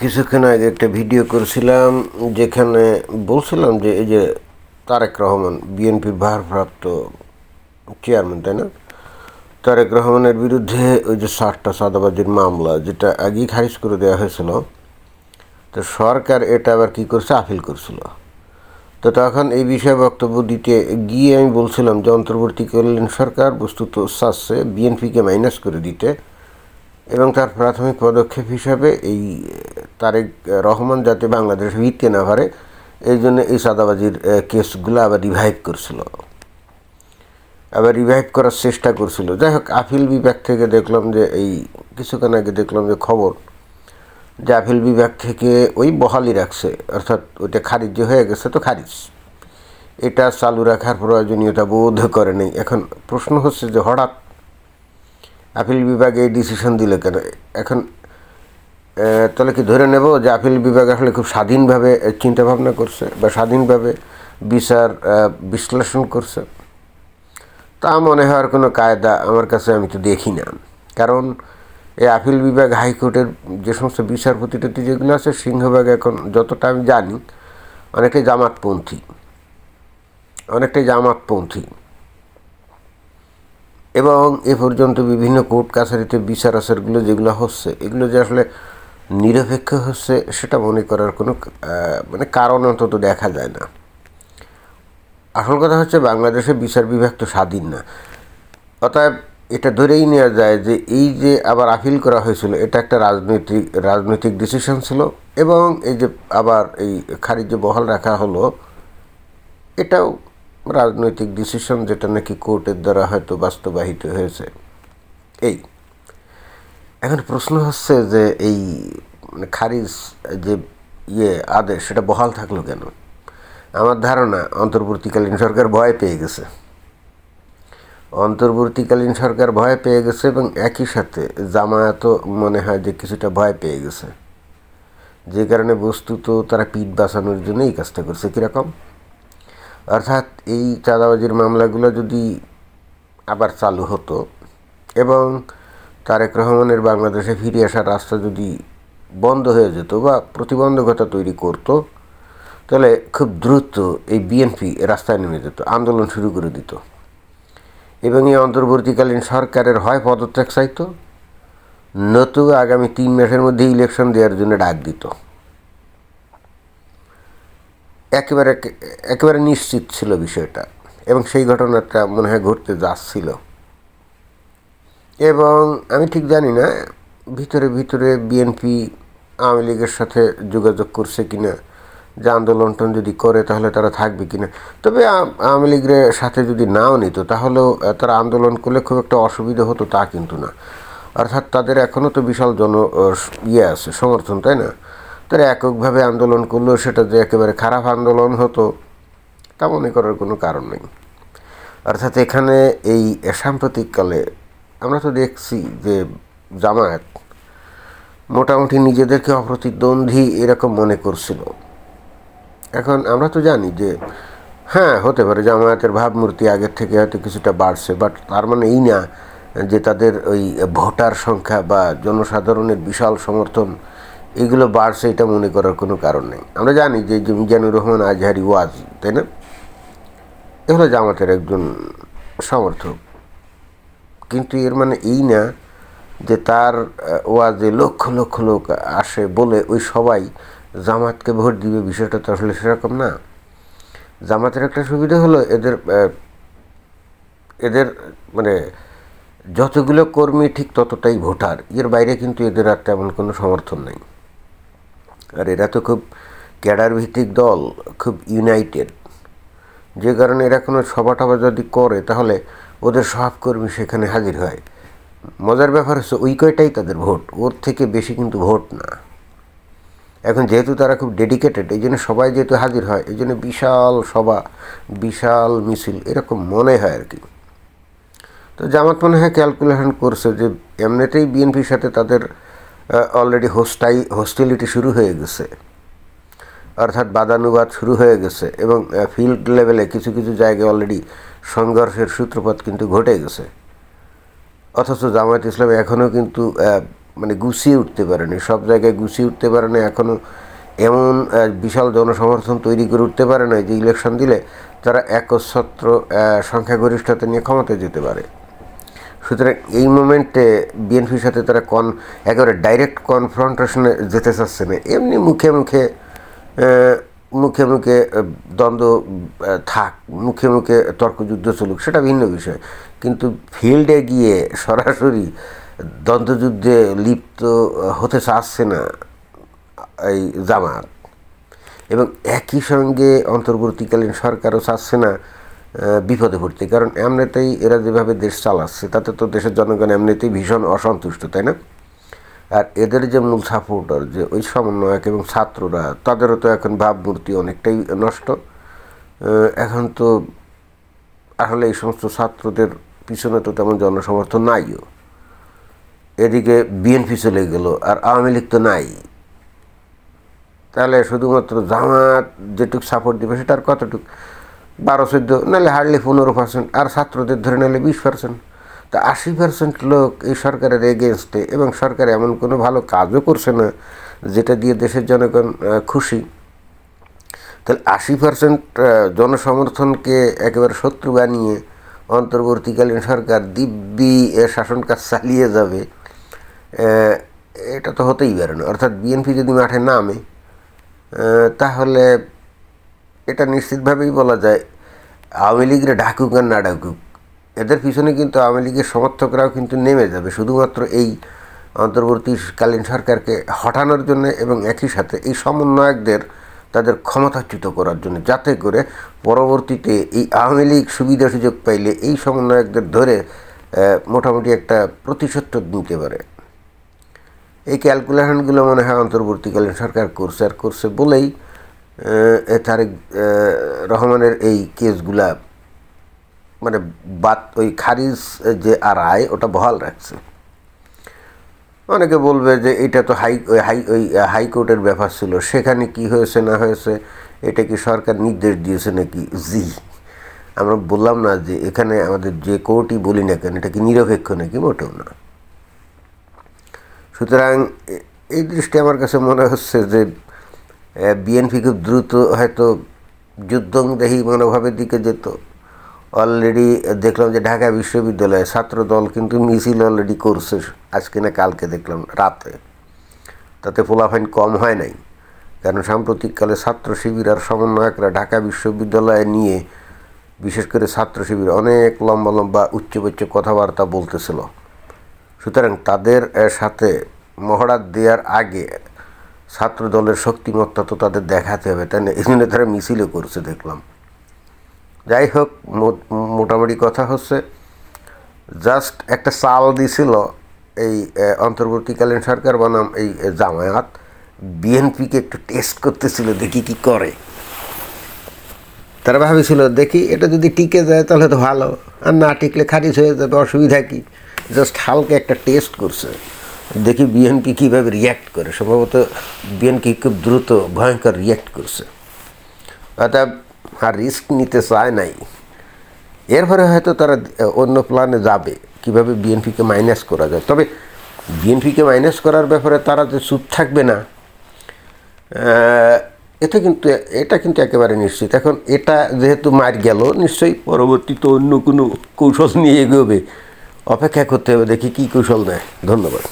কিছুক্ষণ আগে একটা ভিডিও করেছিলাম, যেখানে বলছিলাম যে এই যে তারেক রহমান, বিএনপির ভারপ্রাপ্ত চেয়ারম্যান, তাই না? তারেক রহমানের বিরুদ্ধে ওই যে ষাটটা সাদাবাজির মামলা, যেটা আগেই খারিজ করে দেওয়া হয়েছিল, তো সরকার এটা আবার কী করছে? আপিল করছিল। তো তখন এই বিষয়ে বক্তব্য দিতে গিয়ে আমি বলছিলাম যে অন্তর্বর্তী অন্তর্বর্তীকালীন সরকার বস্তুত চাচ্ছে বিএনপিকে মাইনাস করে দিতে। এবং তার প্রাথমিক পদক্ষেপ হিসাবে এই তারেক রহমান যাতে বাংলাদেশ ভিত্তি না পারে, এই জন্য এই সাদাবাজির কেসগুলো আবার রিভাইভ করছিল। আবার রিভাইভ করার চেষ্টা করছিল। যাই হোক, আপিল বিভাগ থেকে দেখলাম যে এই, কিছুক্ষণ আগে দেখলাম যে খবর যে আপিল বিভাগ থেকে ওই বহালি রাখছে, অর্থাৎ ওইটা খারিজ যে হয়ে গেছে তো খারিজ। এটা চালু রাখার প্রয়োজনীয়তা বোধ করে নেই। এখন প্রশ্ন হচ্ছে যে হঠাৎ আপিল বিভাগে এই ডিসিশন দিলে কেন? এখন তাহলে কি ধরে নেব যে আপিল বিভাগ আসলে খুব স্বাধীনভাবে চিন্তাভাবনা করছে বা স্বাধীনভাবে বিচার বিশ্লেষণ করছে? তা মনে হওয়ার কোনো কায়দা আমার কাছে আমি তো দেখি না। কারণ এই আপিল বিভাগ, হাইকোর্টের যে সমস্ত বিচারপতি টতি যেগুলো আছে, সিংহভাগ এখন যতটা আমি জানি, অনেকটাই জামাতপন্থী। অনেকটাই জামাতপন্থী। এবং এ পর্যন্ত বিভিন্ন কোর্ট কাছারিতে বিচার আচারগুলো যেগুলো হচ্ছে, এগুলো যে আসলে নিরপেক্ষ হচ্ছে, সেটা মনে করার কোনো মানে কারণ অন্তত দেখা যায় না। আসল কথা হচ্ছে বাংলাদেশে বিচার বিভাগ তো স্বাধীন না। অতএব এটা ধরেই নেওয়া যায় যে এই যে আবার আপিল করা হয়েছিল, এটা একটা রাজনৈতিক রাজনৈতিক ডিসিশন ছিল এবং এই যে আবার এই খারিজ বহাল রাখা হলো, এটাও রাজনৈতিক ডিসিশন যেটা নাকি কোর্টের দ্বারা হয়তো বাস্তবায়িত হয়েছে। এই, এখন প্রশ্ন হচ্ছে যে এই মানে খারিজ যে ইয়ে আদেশ, সেটা বহাল থাকল কেন? আমার ধারণা, অন্তর্বর্তীকালীন সরকার ভয় পেয়ে গেছে। অন্তর্বর্তীকালীন সরকার ভয় পেয়ে গেছে এবং একই সাথে জামায়াতও মনে হয় যে কিছুটা ভয় পেয়ে গেছে। যে কারণে বস্তুত তারা পিঠ বাঁচানোর জন্য এই কাজটা করছে। কীরকম? অর্থাৎ এই চাঁদাবাজির মামলাগুলো যদি আবার চালু হতো এবং তারেক রহমানের বাংলাদেশে ফিরে আসার রাস্তা যদি বন্ধ হয়ে যেত বা প্রতিবন্ধকতা তৈরি করতো, তাহলে খুব দ্রুত এই বিএনপি রাস্তায় নেমে যেত, আন্দোলন শুরু করে দিত। এবং এই অন্তর্বর্তীকালীন সরকারের হয় পদত্যাগ চাইতো, নতুবা আগামী তিন মাসের মধ্যে ইলেকশন দেওয়ার জন্য ডাক দিত। একেবারে একেবারে নিশ্চিত ছিল বিষয়টা এবং সেই ঘটনাটা মনে হয় ঘটতে যাচ্ছিল। এবং আমি ঠিক জানি না ভিতরে ভিতরে বিএনপি আওয়ামী লীগের সাথে যোগাযোগ করছে কিনা, যে আন্দোলনটন যদি করে তাহলে তারা থাকবে কিনা। তবে আওয়ামী লীগের সাথে যদি নাও নিত তাহলেও তারা আন্দোলন করলে খুব একটা অসুবিধা হতো তা কিন্তু না। অর্থাৎ তাদের এখনও তো বিশাল জন ইয়ে আছে, সমর্থন, তাই না? তারা এককভাবে আন্দোলন করলেও সেটা যে একেবারে খারাপ আন্দোলন হতো, তা মনে করার কোনো কারণ নেই। অর্থাৎ এখানে এই সাম্প্রতিককালে আমরা তো দেখছি যে জামায়াত মোটামুটি নিজেদেরকে অপ্রতিদ্বন্দ্বী এরকম মনে করছিল। এখন আমরা তো জানি যে হ্যাঁ হতে পারে জামায়াতের ভাবমূর্তি আগের থেকে হয়তো কিছুটা বাড়ছে বাট তার মানে এই না যে তাদের ওই ভোটার সংখ্যা বা জনসাধারণের বিশাল সমর্থন এগুলো বাড়ছে এটা মনে করার কোনো কারণ নেই। আমরা জানি যে মিজানুর রহমান আজহারি ওয়াজ, তাই না? এ হলো জামাতের একজন সমর্থক। কিন্তু এর মানে এই না যে তার ওয়াজে লক্ষ লক্ষ লোক আসে বলে ওই সবাই জামাতকে ভোট দিবে, বিষয়টা তো আসলে সেরকম না। জামাতের একটা সুবিধা হলো এদের এদের মানে যতগুলো কর্মী ঠিক ততটাই ভোটার। এর বাইরে কিন্তু এদের আর তেমন কোনো সমর্থন নেই। আর এরা তো খুব ক্যাডার ভিত্তিক দল, খুব ইউনাইটেড। যে কারণে এরা কোনো সভা টভা যদি করে, তাহলে ওদের সব সেখানে হাজির হয়। মজার ব্যাপার হচ্ছে ওই কয়টাই তাদের ভোট, ওর থেকে বেশি কিন্তু ভোট না। এখন যেহেতু তারা খুব ডেডিকেটেড এই জন্য সবাই যেহেতু হাজির হয়, এই জন্য বিশাল সভা, বিশাল মিছিল, এরকম মনে হয় আর কি। তো জামাত মনে হয় ক্যালকুলেশন করছে যে এমনিতেই বিএনপির সাথে তাদের অলরেডি হোস্টাই হোস্টিলিটি শুরু হয়ে গেছে। অর্থাৎ বাদানুবাদ শুরু হয়ে গেছে এবং ফিল্ড লেভেলে কিছু কিছু জায়গায় অলরেডি সংঘর্ষের সূত্রপাত কিন্তু ঘটে গেছে। অথচ জামায়াত ইসলাম এখনও কিন্তু মানে গুছিয়ে উঠতে পারেনি। সব জায়গায় গুছিয়ে উঠতে পারে না এখনও এমন বিশাল জনসমর্থন তৈরি করে উঠতে পারে না যে ইলেকশন দিলে তারা একচ্ছত্র সংখ্যাগরিষ্ঠতা নিয়ে ক্ষমতায় যেতে পারে। সুতরাং এই মোমেন্টে বিএনপির সাথে তারা কন একেবারে ডাইরেক্ট কনফ্রন্টেশনে যেতে চাচ্ছে না। এমনি মুখে মুখে মুখে মুখে দ্বন্দ্ব থাক, মুখে মুখে তর্কযুদ্ধ চলুক, সেটা ভিন্ন বিষয়। কিন্তু ফিল্ডে গিয়ে সরাসরি দ্বন্দ্বযুদ্ধে লিপ্ত হতে চাচ্ছে না এই জামাত। এবং একই সঙ্গে অন্তর্বর্তীকালীন সরকারও চাচ্ছে না বিপদে পড়তে। কারণ এমনিতেই এরা যেভাবে দেশ চালাচ্ছে, তাতে তো দেশের জনগণ এমনিতেই ভীষণ অসন্তুষ্ট, তাই না? আর এদের যে মূল সাপোর্টার যে ওই সমন্বয়ক এবং ছাত্ররা, তাদেরও তো এখন ভাবমূর্তি অনেকটাই নষ্ট। এখন তো আসলে এই সমস্ত ছাত্রদের পিছনে তো তেমন জনসমর্থন নাইও। এদিকে বিএনপি চলে গেল, আর আওয়ামী লীগ তো নাই। তাহলে শুধুমাত্র জামাত যেটুক সাপোর্ট দিবে, সেটার কতটুক? বারো চোদ্দ নাহলে হার্ডলি পনেরো পার্সেন্ট আর ছাত্রদের ধরে নাহলে বিশ পার্সেন্ট তা আশি পার্সেন্ট লোক এই সরকারের এগেনস্টে এবং সরকার এমন কোনো ভালো কাজও করছে না, যেটা দিয়ে দেশের জনগণ খুশি। তাহলে আশি পার্সেন্ট জনসমর্থনকে একেবারে শত্রু বানিয়ে অন্তর্বর্তীকালীন সরকার দিব্যি শাসন কাজ চালিয়ে যাবে এটা তো হতেই পারে না। অর্থাৎ বিএনপি যদি মাঠে নামে তাহলে এটা নিশ্চিতভাবেই বলা যায়, আওয়ামী লীগরে ডাকুক আর না ডাকুক, এদের পিছনে কিন্তু আওয়ামী লীগের সমর্থকরাও কিন্তু নেমে যাবে। শুধুমাত্র এই অন্তর্বর্তীকালীন সরকারকে হটানোর জন্য এবং একই সাথে এই সমন্বয়কদের তাদের ক্ষমতাচ্যুত করার জন্য, যাতে করে পরবর্তীতে এই আওয়ামী লীগ সুবিধা সুযোগ পাইলে এই সমন্বয়কদের ধরে মোটামুটি একটা প্রতিশোধ নিতে পারে। এই ক্যালকুলেশনগুলো মনে হয় অন্তর্বর্তীকালীন সরকার করছে, আর করছে বলেই তারেক রহমানের এই কেসগুলা মানে বাদ ওই খারিজ যে আর আয় ওটা বহাল রাখছে। অনেকে বলবে যে এটা তো হাই, ওই হাই, ওই হাইকোর্টের ব্যাপার ছিল, সেখানে কি হয়েছে, না হয়েছে, এটা কি সরকার নির্দেশ দিয়েছে নাকি? জি। আমরা বললাম না যে এখানে আমাদের যে কোর্টই বলি না কেন, এটা কি নিরপেক্ষ নাকি মোটেও না। সুতরাং এই দৃষ্টি আমার কাছে মনে হচ্ছে যে বিএনপি খুব দ্রুত হয়তো যুদ্ধংদেহী মনোভাবের দিকে যেত। অলরেডি দেখলাম যে ঢাকা বিশ্ববিদ্যালয়ে ছাত্র দল কিন্তু মিছিল অলরেডি করছে। আজকে না কালকে দেখলাম, রাতে। তাতে ফোলাফাইন কম হয় নাই। কারণ সাম্প্রতিককালে ছাত্র শিবির আর সমন্বয়করা ঢাকা বিশ্ববিদ্যালয়ে নিয়ে বিশেষ করে ছাত্র শিবির অনেক লম্বা লম্বা উচ্চবাচ্য কথাবার্তা বলতেছিল। সুতরাং তাদের সাথে মহড়া দেওয়ার আগে ছাত্র দলের শক্তিমত্তা তো তাদের দেখাতে হবে, তাই না? এই জন্য তারা মিছিলও করছে, দেখলাম। যাই হোক মোটামুটি কথা হচ্ছে জাস্ট একটা চাল দিছিল এই অন্তর্বর্তীকালীন সরকার বনাম এই জামায়াত। বিএনপিকে একটু টেস্ট করতেছিল, দেখি কি করে। তারা ভাবেছিল, দেখি, এটা যদি টিকে যায়, তাহলে তো ভালো। আর না টিকলে খারিজ হয়ে যাবে, অসুবিধা কি? জাস্ট হালকা একটা টেস্ট করছে। দেখি বিএনপি কীভাবে রিয়্যাক্ট করে। সম্ভবত বিএনপি খুব দ্রুত, ভয়ঙ্কর রিয়্যাক্ট করছে। অর্থাৎ আর রিস্ক নিতে চায় নাই। এরপরে হয়তো তারা অন্য প্ল্যানে যাবে, কীভাবে বিএনপিকে মাইনাস করা যায়। তবে বিএনপিকে মাইনাস করার ব্যাপারে তারা যে চুপ থাকবে না এটা কিন্তু এটা কিন্তু একেবারে নিশ্চিত। এখন এটা যেহেতু মার গেল, নিশ্চয়ই পরবর্তীতে অন্য কোনো কৌশল নিয়ে এগোবে। অপেক্ষা করতে হবে, দেখি কী কৌশল নেয়। ধন্যবাদ।